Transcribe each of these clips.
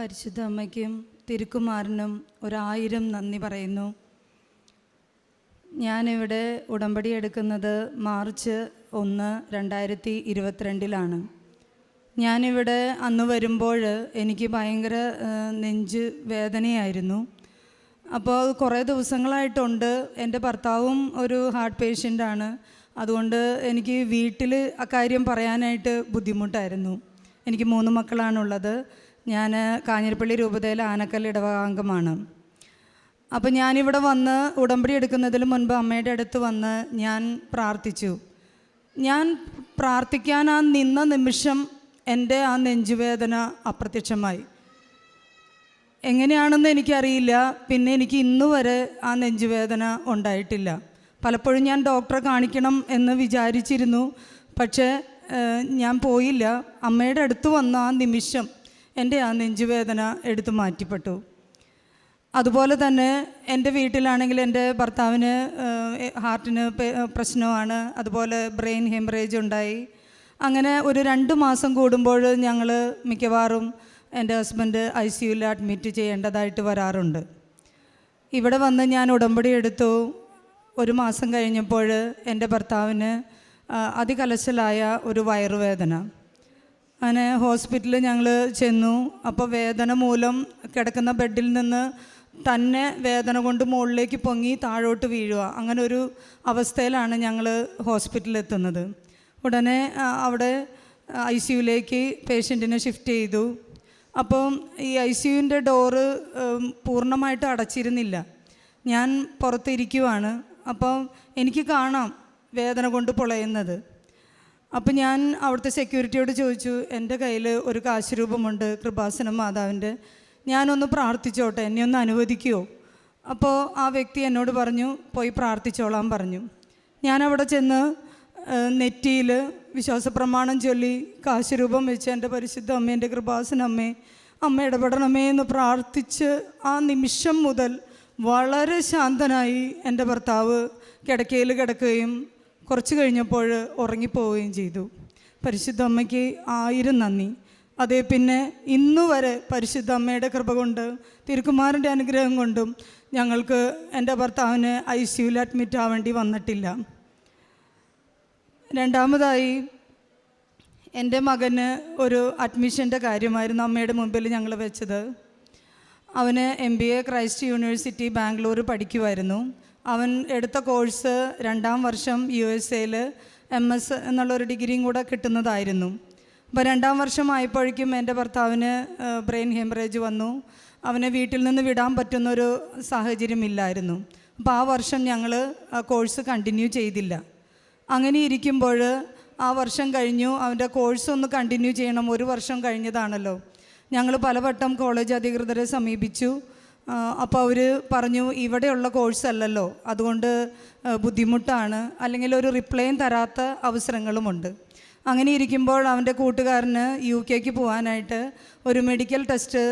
പരിശുദ്ധ അമ്മയ്ക്കും തിരുക്കുമാറിനും ഒരായിരം നന്ദി പറയുന്നു. ഞാനിവിടെ ഉടമ്പടി എടുക്കുന്നത് മാർച്ച് ഒന്ന് രണ്ടായിരത്തി ഇരുപത്തിരണ്ടിലാണ്. ഞാനിവിടെ അന്ന് വരുമ്പോൾ എനിക്ക് ഭയങ്കര നെഞ്ച് വേദനയായിരുന്നു. അപ്പോൾ കുറേ ദിവസങ്ങളായിട്ടുണ്ട് എന്റെ ഭർത്താവും ഒരു ഹാർട്ട് പേഷ്യന്റാണ് അതുകൊണ്ട് എനിക്ക് വീട്ടിൽ അക്കാര്യം പറയാനായിട്ട് ബുദ്ധിമുട്ടായിരുന്നു. എനിക്ക് മൂന്ന് മക്കളാണുള്ളത്. ഞാൻ കാഞ്ഞിരപ്പള്ളി രൂപതയിലെ ആനക്കൽ ഇടവകാംഗമാണ് അപ്പോൾ ഞാനിവിടെ വന്ന് ഉടമ്പടി എടുക്കുന്നതിന് മുൻപ് അമ്മയുടെ അടുത്ത് വന്ന് ഞാൻ പ്രാർത്ഥിച്ചു. ഞാൻ പ്രാർത്ഥിക്കാൻ ആ നിന്ന നിമിഷം എന്റെ ആ നെഞ്ചുവേദന അപ്രത്യക്ഷമായി. എങ്ങനെയാണെന്ന് എനിക്കറിയില്ല. പിന്നെ എനിക്ക് ഇന്ന് വരെ ആ നെഞ്ചുവേദന ഉണ്ടായിട്ടില്ല. പലപ്പോഴും ഞാൻ ഡോക്ടറെ കാണിക്കണം എന്ന് വിചാരിച്ചിരുന്നു. പക്ഷേ ഞാൻ പോയില്ല. അമ്മയുടെ അടുത്ത് വന്ന ആ നിമിഷം എന്റെ ആ നെഞ്ചുവേദന എടുത്തു മാറ്റിപ്പെട്ടു. അതുപോലെ തന്നെ എന്റെ വീട്ടിലാണെങ്കിൽ എന്റെ ഭർത്താവിന് ഹാർട്ടിന് പ്രശ്നമാണ്. അതുപോലെ ബ്രെയിൻ ഹെമറേജ് ഉണ്ടായി. അങ്ങനെ ഒരു രണ്ട് മാസം കൂടുമ്പോൾ ഞങ്ങൾ മിക്കവാറും എന്റെ ഹസ്ബൻഡ് ഐ സിയുയിൽ അഡ്മിറ്റ് ചെയ്യേണ്ടതായിട്ട് വരാറുണ്ട്. ഇവിടെ വന്ന് ഞാൻ ഉടമ്പടി എടുത്തു. ഒരു മാസം കഴിഞ്ഞപ്പോൾ എന്റെ ഭർത്താവിന് അതികലശലായ ഒരു വയറുവേദന. അങ്ങനെ ഹോസ്പിറ്റലിൽ ഞങ്ങൾ ചെന്നു. അപ്പോൾ വേദന മൂലം കിടക്കുന്ന ബെഡിൽ നിന്ന് തന്നെ വേദന കൊണ്ട് മുകളിലേക്ക് പൊങ്ങി താഴോട്ട് വീഴുക. അങ്ങനെ ഒരു അവസ്ഥയിലാണ് ഞങ്ങൾ ഹോസ്പിറ്റലിലെത്തുന്നത് ഉടനെ അവിടെ ഐ സിയുലേക്ക് പേഷ്യന്റിനെ ഷിഫ്റ്റ് ചെയ്തു. അപ്പം ഈ ഐ സിയുവിന്റെ ഡോറ് പൂർണമായിട്ട് അടച്ചിരുന്നില്ല. ഞാൻ പുറത്തിരിക്കുവാണ്. അപ്പം എനിക്ക് കാണാം വേദന കൊണ്ട് പൊളയുന്നത്. അപ്പം ഞാൻ അവിടുത്തെ സെക്യൂരിറ്റിയോട് ചോദിച്ചു എന്റെ കയ്യിൽ ഒരു കാശ് രൂപമുണ്ട് കൃപാസനം മാതാവിന്റെ ഞാനൊന്ന് പ്രാർത്ഥിച്ചോട്ടെ എന്നെ ഒന്ന് അനുവദിക്കുമോ അപ്പോൾ ആ വ്യക്തി എന്നോട് പറഞ്ഞു പോയി പ്രാർത്ഥിച്ചോളാം പറഞ്ഞു. ഞാൻ അവിടെ ചെന്ന് നെറ്റിയിൽ വിശ്വാസ പ്രമാണം ചൊല്ലി കാശ് രൂപം വെച്ച് എന്റെ പരിശുദ്ധ അമ്മ എന്റെ കൃപാസന അമ്മേ അമ്മ ഇടപെടണമേ എന്ന് പ്രാർത്ഥിച്ച് ആ നിമിഷം മുതൽ വളരെ ശാന്തനായി എന്റെ ഭർത്താവ് കിടക്കയിൽ കിടക്കുകയും കുറച്ച് കഴിഞ്ഞപ്പോൾ ഉറങ്ങിപ്പോവുകയും ചെയ്തു. പരിശുദ്ധ അമ്മയ്ക്ക് ആയിരം നന്ദി. അതേ പിന്നെ ഇന്നു വരെ പരിശുദ്ധ അമ്മയുടെ കൃപ കൊണ്ട് തിരുക്കുമാരന്റെ അനുഗ്രഹം കൊണ്ടും ഞങ്ങൾക്ക് എന്റെ ഭർത്താവിന് ഐ സിയുയിൽ അഡ്മിറ്റ് ആവേണ്ടി വന്നിട്ടില്ല. രണ്ടാമതായി എന്റെ മകന് ഒരു അഡ്മിഷന്റെ കാര്യമായിരുന്നു അമ്മയുടെ മുമ്പിൽ ഞങ്ങൾ വെച്ചത്. അവന് M B A Christ university Bangalore പഠിക്കുമായിരുന്നു അവൻ എടുത്ത കോഴ്സ് രണ്ടാം വർഷം യു എസ് എയിൽ എം എസ് എന്നുള്ളൊരു ഡിഗ്രിയും കൂടെ കിട്ടുന്നതായിരുന്നു. അപ്പോൾ രണ്ടാം വർഷം ആയപ്പോഴേക്കും എന്റെ ഭർത്താവിന് ബ്രെയിൻ ഹെമറേജ് വന്നു. അവനെ വീട്ടിൽ നിന്ന് വിടാൻ പറ്റുന്നൊരു സാഹചര്യമില്ലായിരുന്നു അപ്പോൾ ആ വർഷം ഞങ്ങൾ കോഴ്സ് കണ്ടിന്യൂ ചെയ്തില്ല. അങ്ങനെ ഇരിക്കുമ്പോൾ ആ വർഷം കഴിഞ്ഞു. അവന്റെ കോഴ്സ് ഒന്ന് കണ്ടിന്യൂ ചെയ്യണം. ഒരു വർഷം കഴിഞ്ഞതാണല്ലോ. ഞങ്ങൾ പലവട്ടം കോളേജ് അധികൃതരെ സമീപിച്ചു. അപ്പോൾ അവർ പറഞ്ഞു ഇവിടെയുള്ള കോഴ്സ് അല്ലല്ലോ. അതുകൊണ്ട് ബുദ്ധിമുട്ടാണ്. അല്ലെങ്കിൽ ഒരു റിപ്ലൈയും തരാത്ത അവസരങ്ങളുമുണ്ട്. അങ്ങനെ ഇരിക്കുമ്പോൾ അവന്റെ കൂട്ടുകാരന് യു കെക്ക് പോകാനായിട്ട് ഒരു മെഡിക്കൽ ടെസ്റ്റ്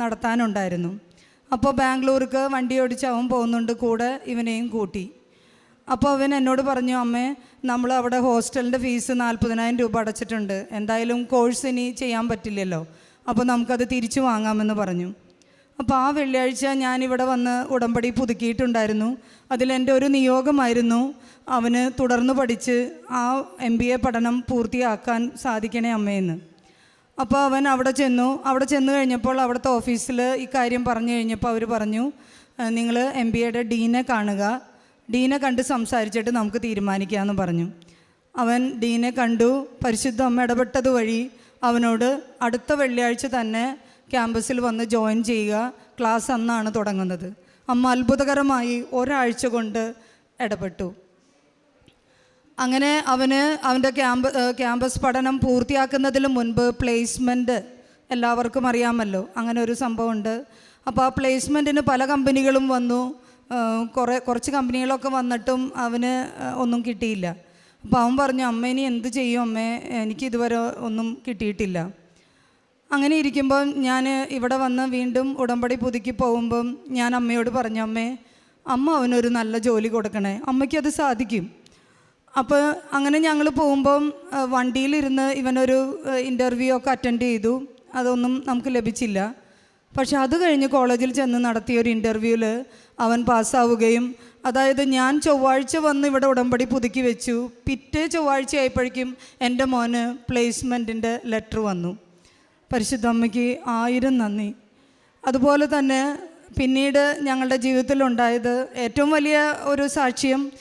നടത്താനുണ്ടായിരുന്നു. അപ്പോൾ ബാംഗ്ലൂർക്ക് വണ്ടി ഓടിച്ച് അവൻ പോകുന്നുണ്ട് കൂടെ ഇവനെയും കൂട്ടി. അപ്പോൾ അവൻ എന്നോട് പറഞ്ഞു അമ്മേ നമ്മൾ അവിടെ ഹോസ്റ്റലിന്റെ ഫീസ് നാൽപ്പതിനായിരം രൂപ അടച്ചിട്ടുണ്ട്. എന്തായാലും കോഴ്സ് ഇനി ചെയ്യാൻ പറ്റില്ലല്ലോ. അപ്പോൾ നമുക്കത് തിരിച്ചു വാങ്ങാമെന്ന് പറഞ്ഞു. അപ്പോൾ ആ വെള്ളിയാഴ്ച ഞാനിവിടെ വന്ന് ഉടമ്പടി പുതുക്കിയിട്ടുണ്ടായിരുന്നു. അതിലെന്റെ ഒരു നിയോഗമായിരുന്നു. അവന് തുടർന്ന് പഠിച്ച് ആ എം ബി എ പഠനം പൂർത്തിയാക്കാൻ സാധിക്കണേ അമ്മയെന്ന് അപ്പോൾ അവൻ അവിടെ ചെന്നു. അവിടെ ചെന്ന് കഴിഞ്ഞപ്പോൾ അവിടുത്തെ ഓഫീസിൽ ഇക്കാര്യം പറഞ്ഞു കഴിഞ്ഞപ്പോൾ അവർ പറഞ്ഞു നിങ്ങൾ എം ബി എയുടെ ഡീനെ കാണുക. ഡീനെ കണ്ട് സംസാരിച്ചിട്ട് നമുക്ക് തീരുമാനിക്കാമെന്ന് പറഞ്ഞു. അവൻ ഡീനെ കണ്ടു. പരിശുദ്ധ അമ്മ ഇടപെട്ടത് വഴി അവനോട് അടുത്ത വെള്ളിയാഴ്ച തന്നെ ക്യാമ്പസിൽ വന്ന് ജോയിൻ ചെയ്യുക ക്ലാസ് അന്നാണ് തുടങ്ങുന്നത്. അമ്മ അത്ഭുതകരമായി ഒരാഴ്ച കൊണ്ട് ഇടപെട്ടു. അങ്ങനെ അവന് അവന്റെ ക്യാമ്പ ക്യാമ്പസ് പഠനം പൂർത്തിയാക്കുന്നതിന് മുൻപ് പ്ലേസ്മെന്റ് എല്ലാവർക്കും അറിയാമല്ലോ. അങ്ങനെ ഒരു സംഭവമുണ്ട്. അപ്പോൾ ആ പ്ലേസ്മെന്റിന് പല കമ്പനികളും വന്നു. കുറേ കുറച്ച് കമ്പനികളൊക്കെ വന്നിട്ടും അവന് ഒന്നും കിട്ടിയില്ല. അപ്പോൾ അവൻ പറഞ്ഞു അമ്മ ഇനി എന്ത് ചെയ്യും? അമ്മേ എനിക്ക് ഇതുവരെ ഒന്നും കിട്ടിയിട്ടില്ല. അങ്ങനെ ഇരിക്കുമ്പോൾ ഞാൻ ഇവിടെ വന്ന് വീണ്ടും ഉടമ്പടി പുതുക്കി പോകുമ്പം ഞാൻ അമ്മയോട് പറഞ്ഞു അമ്മേ അമ്മ അവനൊരു നല്ല ജോലി കൊടുക്കണേ. അമ്മയ്ക്ക് അത് സാധിക്കും. അപ്പോൾ അങ്ങനെ ഞങ്ങൾ പോകുമ്പം വണ്ടിയിലിരുന്ന് ഇവനൊരു ഇന്റർവ്യൂ ഒക്കെ അറ്റൻഡ് ചെയ്തു. അതൊന്നും നമുക്ക് ലഭിച്ചില്ല. പക്ഷെ അത് കഴിഞ്ഞ് കോളേജിൽ ചെന്ന് നടത്തിയ ഒരു ഇന്റർവ്യൂവിൽ അവൻ പാസ്സാവുകയും അതായത് ഞാൻ ചൊവ്വാഴ്ച വന്ന് ഇവിടെ ഉടമ്പടി പുതുക്കി വെച്ചു. പിറ്റേ ചൊവ്വാഴ്ച ആയപ്പോഴേക്കും എന്റെ മോന് പ്ലേസ്മെന്റിന്റെ ലെറ്റർ വന്നു. പരിശുദ്ധ അമ്മയ്ക്ക് ആയിരം നന്ദി. അതുപോലെ തന്നെ പിന്നീട് ഞങ്ങളുടെ ജീവിതത്തിലുണ്ടായത് ഏറ്റവും വലിയ ഒരു സാക്ഷ്യം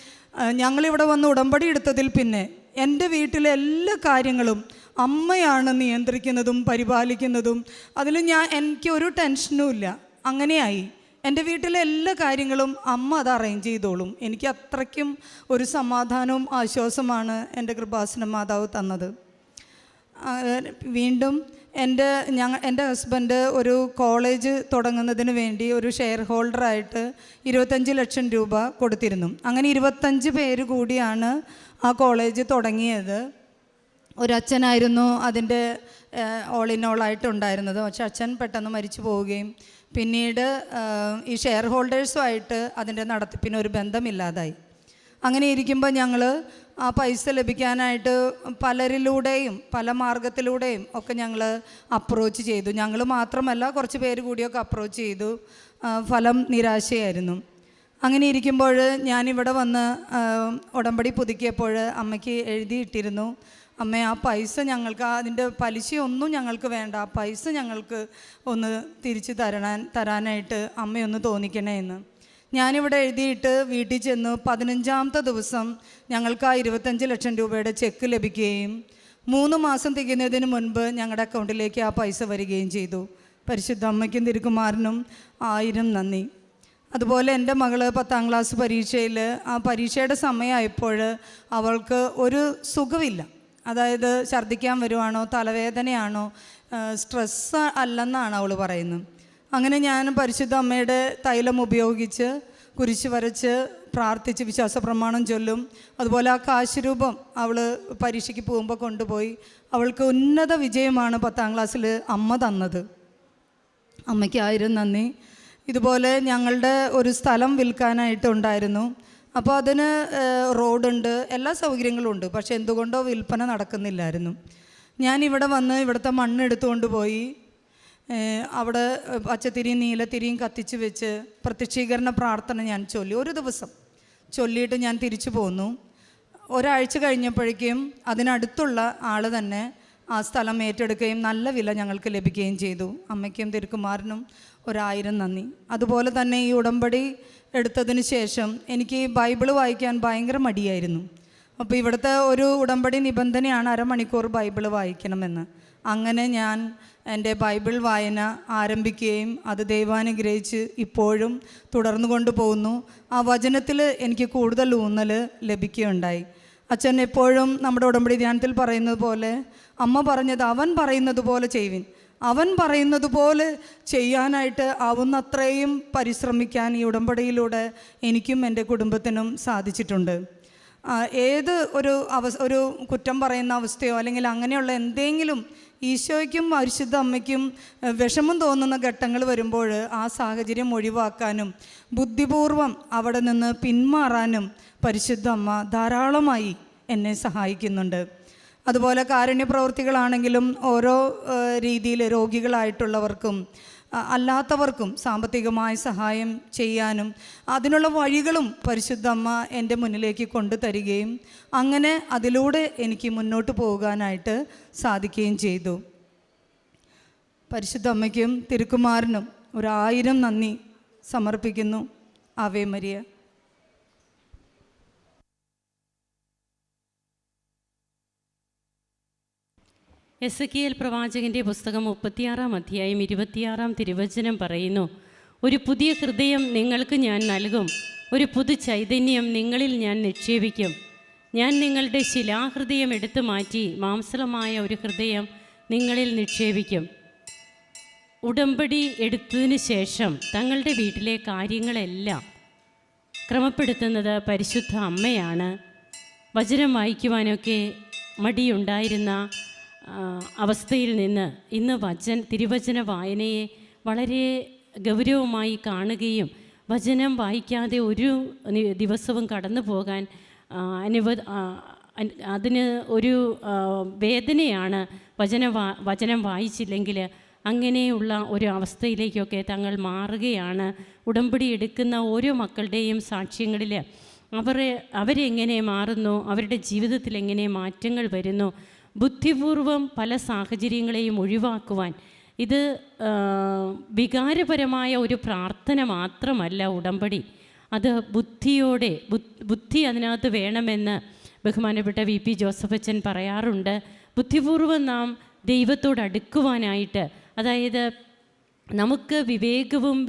ഞങ്ങളിവിടെ വന്ന് ഉടമ്പടി എടുത്തതിൽ പിന്നെ എന്റെ വീട്ടിലെ എല്ലാ കാര്യങ്ങളും അമ്മയാണ് നിയന്ത്രിക്കുന്നതും പരിപാലിക്കുന്നതും അതിൽ ഞാൻ എനിക്ക് ഒരു ടെൻഷനും ഇല്ല. അങ്ങനെയായി. എന്റെ വീട്ടിലെ എല്ലാ കാര്യങ്ങളും അമ്മ അത് അറേഞ്ച് ചെയ്തോളും. എനിക്ക് അത്രയ്ക്കും ഒരു സമാധാനവും ആശ്വാസമാണ് എന്റെ കൃപാസന മാതാവ് തന്നത്. വീണ്ടും എന്റെ ഞങ്ങൾ എന്റെ ഹസ്ബൻഡ് ഒരു കോളേജ് തുടങ്ങുന്നതിന് വേണ്ടി ഒരു ഷെയർ ഹോൾഡറായിട്ട് ഇരുപത്തഞ്ച് ലക്ഷം രൂപ കൊടുത്തിരുന്നു. അങ്ങനെ ഇരുപത്തഞ്ച് പേര് കൂടിയാണ് ആ കോളേജ് തുടങ്ങിയത്. ഒരച്ഛനായിരുന്നു അതിന്റെ ഓൾ ഇൻ ഓൾ ആയിട്ടുണ്ടായിരുന്നത്. പക്ഷെ അച്ഛൻ പെട്ടെന്ന് മരിച്ചു പോവുകയും പിന്നീട് ഈ ഷെയർ ഹോൾഡേഴ്സുമായിട്ട് അതിന്റെ നടത്തിപ്പിന് ഒരു ബന്ധമില്ലാതായി. അങ്ങനെ ഇരിക്കുമ്പോൾ ഞങ്ങൾ ആ പൈസ ലഭിക്കാനായിട്ട് പലരിലൂടെയും പല മാർഗത്തിലൂടെയും ഒക്കെ ഞങ്ങൾ അപ്രോച്ച് ചെയ്തു. ഞങ്ങൾ മാത്രമല്ല കുറച്ച് പേര് കൂടിയൊക്കെ അപ്രോച്ച് ചെയ്തു. ഫലം നിരാശയായിരുന്നു. അങ്ങനെ ഇരിക്കുമ്പോൾ ഞാനിവിടെ വന്ന് ഉടമ്പടി പുതുക്കിയപ്പോൾ അമ്മയ്ക്ക് എഴുതിയിട്ടിരുന്നു. അമ്മ ആ പൈസ ഞങ്ങൾക്ക് അതിന്റെ പലിശയൊന്നും ഞങ്ങൾക്ക് വേണ്ട. ആ പൈസ ഞങ്ങൾക്ക് ഒന്ന് തിരിച്ചു തരണാൻ തരാനായിട്ട് അമ്മയൊന്ന് തോന്നിക്കണേ എന്ന് ഞാനിവിടെ എഴുതിയിട്ട് വീട്ടിൽ ചെന്ന് പതിനഞ്ചാമത്തെ ദിവസം ഞങ്ങൾക്ക് ആ ഇരുപത്തഞ്ച് ലക്ഷം രൂപയുടെ ചെക്ക് ലഭിക്കുകയും മൂന്ന് മാസം തികയുന്നതിന് മുൻപ് ഞങ്ങളുടെ അക്കൗണ്ടിലേക്ക് ആ പൈസ വരികയും ചെയ്തു. പരിശുദ്ധ അമ്മയ്ക്കും തിരുക്കുമാറിനും ആയിരം നന്ദി. അതുപോലെ എന്റെ മകൾ പത്താം ക്ലാസ് പരീക്ഷയിൽ ആ പരീക്ഷയുടെ സമയമായപ്പോൾ അവൾക്ക് ഒരു സുഖമില്ല അതായത് ഛർദ്ദിക്കാൻ വരുവാണോ തലവേദനയാണോ സ്ട്രെസ് അല്ലെന്നാണ് അവൾ പറയുന്നത്. അങ്ങനെ ഞാൻ പരിശുദ്ധ അമ്മയുടെ തൈലം ഉപയോഗിച്ച് കുരിശ് വരച്ച് പ്രാർത്ഥിച്ച് വിശ്വാസ പ്രമാണം ചൊല്ലും. അതുപോലെ ആ കാശുരൂപം അവൾ പരീക്ഷയ്ക്ക് പോകുമ്പോൾ കൊണ്ടുപോയി. അവൾക്ക് ഉന്നത വിജയമാണ് പത്താം ക്ലാസ്സിൽ അമ്മ തന്നത്. അമ്മയ്ക്ക് ആയിരം നന്ദി. ഇതുപോലെ ഞങ്ങളുടെ ഒരു സ്ഥലം വിൽക്കാനായിട്ടുണ്ടായിരുന്നു അപ്പോൾ അതിന് റോഡുണ്ട്. എല്ലാ സൗകര്യങ്ങളും ഉണ്ട്. പക്ഷേ എന്തുകൊണ്ടോ വിൽപ്പന നടക്കുന്നില്ലായിരുന്നു. ഞാൻ ഇവിടെ വന്ന് ഇവിടുത്തെ മണ്ണ് എടുത്തുകൊണ്ട് പോയി. അവിടെ പച്ചത്തിരിയും നീലത്തിരിയും കത്തിച്ച് വെച്ച് പ്രത്യക്ഷീകരണ പ്രാർത്ഥന ഞാൻ ചൊല്ലി. ഒരു ദിവസം ചൊല്ലിയിട്ട് ഞാൻ തിരിച്ചു പോന്നു. ഒരാഴ്ച കഴിഞ്ഞപ്പോഴേക്കും അതിനടുത്തുള്ള ആൾ തന്നെ ആ സ്ഥലം ഏറ്റെടുക്കുകയും നല്ല വില ഞങ്ങൾക്ക് ലഭിക്കുകയും ചെയ്തു. അമ്മയ്ക്കും തിരുക്കുമാരനും ഒരായിരം നന്ദി. അതുപോലെ തന്നെ ഈ ഉടമ്പടി എടുത്തതിന് ശേഷം എനിക്ക് ബൈബിൾ വായിക്കാൻ ഭയങ്കര മടിയായിരുന്നു. അപ്പോൾ ഇവിടുത്തെ ഒരു ഉടമ്പടി നിബന്ധനയാണ് അരമണിക്കൂർ ബൈബിൾ വായിക്കണമെന്ന്. അങ്ങനെ ഞാൻ എന്റെ ബൈബിൾ വായന ആരംഭിക്കുകയും അത് ദൈവാനുഗ്രഹിച്ച് ഇപ്പോഴും തുടർന്നു കൊണ്ടുപോകുന്നു. ആ വചനത്തിൽ എനിക്ക് കൂടുതൽ ഊന്നൽ ലഭിക്കുകയുണ്ടായി. അച്ഛൻ എപ്പോഴും നമ്മുടെ ഉടമ്പടി ധ്യാനത്തിൽ പറയുന്നത് പോലെ അമ്മ പറഞ്ഞത് അവൻ പറയുന്നത് പോലെ ചെയ്യുവിൻ. അവൻ പറയുന്നത് പോലെ ചെയ്യാനായിട്ട് ആവുന്നത്രയും പരിശ്രമിക്കാൻ ഈ ഉടമ്പടിയിലൂടെ എനിക്കും എന്റെ കുടുംബത്തിനും സാധിച്ചിട്ടുണ്ട്. ഏത് ഒരു അവസ് ഒരു കുറ്റം പറയുന്ന അവസ്ഥയോ അല്ലെങ്കിൽ അങ്ങനെയുള്ള എന്തെങ്കിലും ഈശോയ്ക്കും പരിശുദ്ധ അമ്മയ്ക്കും വിഷമം തോന്നുന്ന ഘട്ടങ്ങൾ വരുമ്പോൾ ആ സാഹചര്യം ഒഴിവാക്കാനും ബുദ്ധിപൂർവം അവിടെ നിന്ന് പിന്മാറാനും പരിശുദ്ധ അമ്മ ധാരാളമായി എന്നെ സഹായിക്കുന്നുണ്ട്. അതുപോലെ കാരുണ്യ പ്രവൃത്തികളാണെങ്കിലും ഓരോ രീതിയിൽ രോഗികളായിട്ടുള്ളവർക്കും അല്ലാത്തവർക്കും സാമ്പത്തികമായ സഹായം ചെയ്യാനും അതിനുള്ള വഴികളും പരിശുദ്ധ അമ്മ എന്റെ മുന്നിലേക്ക് കൊണ്ടു തരികയും അങ്ങനെ അതിലൂടെ എനിക്ക് മുന്നോട്ട് പോകാനായിട്ട് സാധിക്കുകയും ചെയ്തു. പരിശുദ്ധ അമ്മയ്ക്കും തിരുക്കുമാരനും ഒരായിരം നന്ദി സമർപ്പിക്കുന്നു. Ave Maria. S K L പ്രവാചകന്റെ പുസ്തകം മുപ്പത്തിയാറാം അധ്യായം ഇരുപത്തിയാറാം തിരുവചനം പറയുന്നു ഒരു പുതിയ ഹൃദയം നിങ്ങൾക്ക് ഞാൻ നൽകും ഒരു പുതു ചൈതന്യം നിങ്ങളിൽ ഞാൻ നിക്ഷേപിക്കും. ഞാൻ നിങ്ങളുടെ ശിലാഹൃദയം എടുത്തു മാറ്റി മാംസളമായ ഒരു ഹൃദയം നിങ്ങളിൽ നിക്ഷേപിക്കും. ഉടമ്പടി എടുത്തതിന് ശേഷം തങ്ങളുടെ വീട്ടിലെ കാര്യങ്ങളെല്ലാം ക്രമപ്പെടുത്തുന്നത് പരിശുദ്ധ അമ്മയാണ്. വചനം വായിക്കുവാനൊക്കെ മടിയുണ്ടായിരുന്ന അവസ്ഥയിൽ നിന്ന് ഇന്ന് വചൻ തിരുവചന വായനയെ വളരെ ഗൗരവമായി കാണുകയും വചനം വായിക്കാതെ ഒരു ദിവസവും കടന്നു പോകാൻ അനുവ അതിന് ഒരു വേദനയാണ് വചന വചനം വായിച്ചില്ലെങ്കിൽ അങ്ങനെയുള്ള ഒരു അവസ്ഥയിലേക്കൊക്കെ തങ്ങൾ മാറുകയാണ്. ഉടമ്പടി എടുക്കുന്ന ഓരോ മക്കളുടെയും സാക്ഷ്യങ്ങളിൽ അവർ അവരെങ്ങനെ മാറുന്നു? അവരുടെ ജീവിതത്തിൽ എങ്ങനെ മാറ്റങ്ങൾ വരുന്നു? ബുദ്ധിപൂർവം പല സാഹചര്യങ്ങളെയും ഒഴിവാക്കുവാൻ. ഇത് വികാരപരമായ ഒരു പ്രാർത്ഥന മാത്രമല്ല ഉടമ്പടി. അത് ബുദ്ധിയോടെ ബുദ്ധി അതിനകത്ത് വേണമെന്ന് ബഹുമാനപ്പെട്ട വി പി ജോസഫച്ചൻ പറയാറുണ്ട്. ബുദ്ധിപൂർവം നാം ദൈവത്തോട് അടുക്കുവാനായിട്ട് അതായത് നമുക്ക് വിവേകവും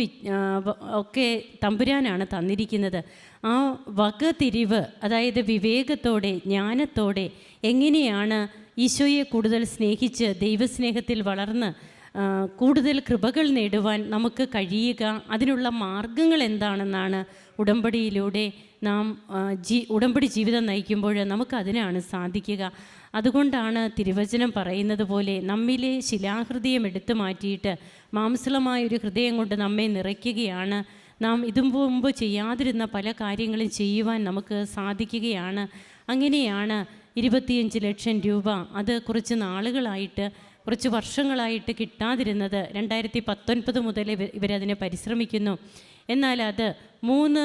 ഒക്കെ തമ്പുരാനാണ് തന്നിരിക്കുന്നത്. ആ വകതിരിവ് അതായത് വിവേകത്തോടെ ജ്ഞാനത്തോടെ എങ്ങനെയാണ് ഈശോയെ കൂടുതൽ സ്നേഹിച്ച് ദൈവസ്നേഹത്തിൽ വളർന്ന് കൂടുതൽ കൃപകൾ നേടുവാൻ നമുക്ക് കഴിയുക. അതിനുള്ള മാർഗങ്ങൾ എന്താണെന്നാണ് ഉടമ്പടിയിലൂടെ നാം ജീ ഉടമ്പടി ജീവിതം നയിക്കുമ്പോൾ നമുക്കതിനാണ് സാധിക്കുക. അതുകൊണ്ടാണ് തിരുവചനം പറയുന്നത് പോലെ നമ്മിലെ ശിലാഹൃദയം എടുത്തു മാറ്റിയിട്ട് മാംസളമായൊരു ഹൃദയം കൊണ്ട് നമ്മെ നിറയ്ക്കുകയാണ്. നാം ഇതും മുമ്പ് ചെയ്യാതിരുന്ന പല കാര്യങ്ങളും ചെയ്യുവാൻ നമുക്ക് സാധിക്കുകയാണ്. അങ്ങനെയാണ് ഇരുപത്തിയഞ്ച് ലക്ഷം രൂപ. അത് കുറച്ച് നാളുകളായിട്ട് കുറച്ച് വർഷങ്ങളായിട്ട് കിട്ടാതിരുന്നത് രണ്ടായിരത്തി പത്തൊൻപത് മുതൽ ഇവരതിനെ പരിശ്രമിക്കുന്നു. എന്നാൽ അത് മൂന്ന്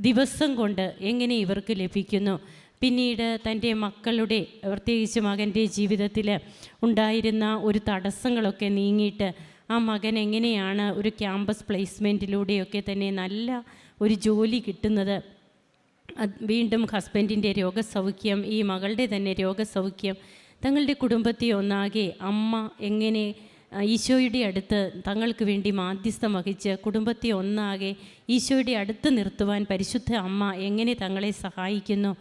ദിവസം കൊണ്ട് എങ്ങനെ ഇവർക്ക് ലഭിക്കുന്നു? പിന്നീട് തന്റെ മക്കളുടെ പ്രത്യേകിച്ച് മകന്റെ ജീവിതത്തിൽ ഉണ്ടായിരുന്ന ഒരു തടസ്സങ്ങളൊക്കെ നീങ്ങിയിട്ട് ആ മകൻ എങ്ങനെയാണ് ഒരു ക്യാമ്പസ് പ്ലേസ്മെന്റിലൂടെയൊക്കെ തന്നെ നല്ല ഒരു ജോലി കിട്ടുന്നത്? വീണ്ടും ഹസ്ബൻഡിന്റെ രോഗസൗഖ്യം ഈ മകളുടെ തന്നെ രോഗസൗഖ്യം തങ്ങളുടെ കുടുംബത്തെ ഒന്നാകെ അമ്മ എങ്ങനെ ഈശോയുടെ അടുത്ത് തങ്ങൾക്ക് വേണ്ടി മാധ്യസ്ഥം വഹിച്ച് കുടുംബത്തെ ഒന്നാകെ ഈശോയുടെ അടുത്ത് നിർത്തുവാൻ പരിശുദ്ധ അമ്മ എങ്ങനെ തങ്ങളെ സഹായിക്കുന്നു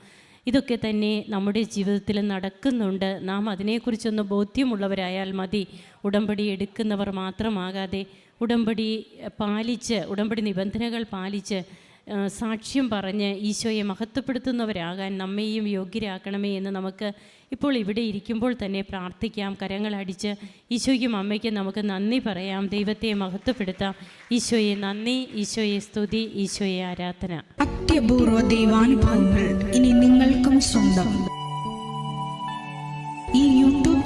ഇതൊക്കെ തന്നെ നമ്മുടെ ജീവിതത്തിൽ നടക്കുന്നുണ്ട്. നാം അതിനെക്കുറിച്ചൊന്ന് ബോധ്യമുള്ളവരായാൽ മതി. ഉടമ്പടി എടുക്കുന്നവർ മാത്രമാകാതെ ഉടമ്പടി പാലിച്ച് ഉടമ്പടി നിബന്ധനകൾ പാലിച്ച് സാക്ഷ്യം പറഞ്ഞ് ഈശോയെ മഹത്വപ്പെടുത്തുന്നവരാകാൻ നമ്മെയും യോഗ്യരാക്കണമേ എന്ന് നമുക്ക് ഇപ്പോൾ ഇവിടെ ഇരിക്കുമ്പോൾ തന്നെ പ്രാർത്ഥിക്കാം. കരങ്ങളടിച്ച് ഈശോയ്ക്കും അമ്മയ്ക്കും നമുക്ക് നന്ദി പറയാം. ദൈവത്തെ മഹത്വപ്പെടുത്താം. ഈശോയെ നന്ദി ഈശോയെ സ്തുതി ഈശോയെ ആരാധന. അത്യപൂർവ ദൈവാനുഭവങ്ങൾ ഇനി നിങ്ങൾക്കും സ്വന്തം.